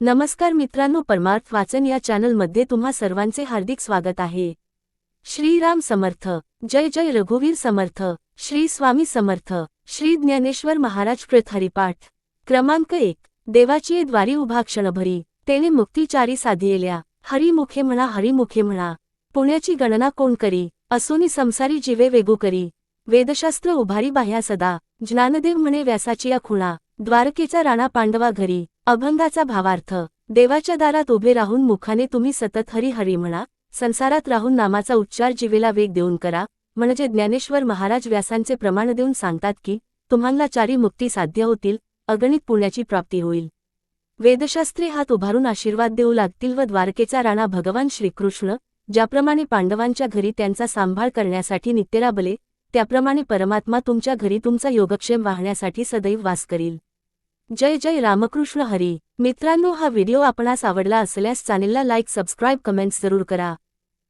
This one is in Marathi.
नमस्कार मित्रांनो परमार्थ वाचन या चॅनलमध्ये तुम्हा सर्वांचे हार्दिक स्वागत आहे. श्रीराम समर्थ जय जय रघुवीर समर्थ श्री स्वामी समर्थ श्री ज्ञानेश्वर महाराज कृत हरिपाठ क्रमांक एक देवाची द्वारी उभा क्षणभरी तेने मुक्तिचारी साधियल्या हरिमुखे म्हणा हरिमुखे म्हणा पुण्याची गणना कोण करी असोनी संसारी जीवे वेगू करी वेदशास्त्र उभारी बाह्या सदा ज्ञानदेव म्हणे व्यासाची या खुणा द्वारकेचा राणा पांडवा घरी अभंगाचा भावार्थ. देवाच्या दारात उभे राहून मुखाने तुम्ही सतत हरी हरी म्हणा संसारात राहून नामाचा उच्चार जीवेला वेग देऊन करा म्हणजे ज्ञानेश्वर महाराज व्यासांचे प्रमाण देऊन सांगतात की तुम्हाला चारी मुक्ती साध्य होतील अगणित पुण्याची प्राप्ती होईल. वेदशास्त्रे हात उभारून आशीर्वाद देऊ लागतील व द्वारकेचा राणा भगवान श्रीकृष्ण ज्याप्रमाणे पांडवांच्या घरी त्यांचा सांभाळ करण्यासाठी नित्यराबले त्याप्रमाणे परमात्मा तुमच्या घरी तुमचा योगक्षेम वाहण्यासाठी सदैव वास करील. जय जय रामकृष्ण हरी. मित्रांनो हा व्हिडिओ आपणास आवडला असल्यास चॅनेलला लाईक सबस्क्राईब कमेंट्स जरूर करा.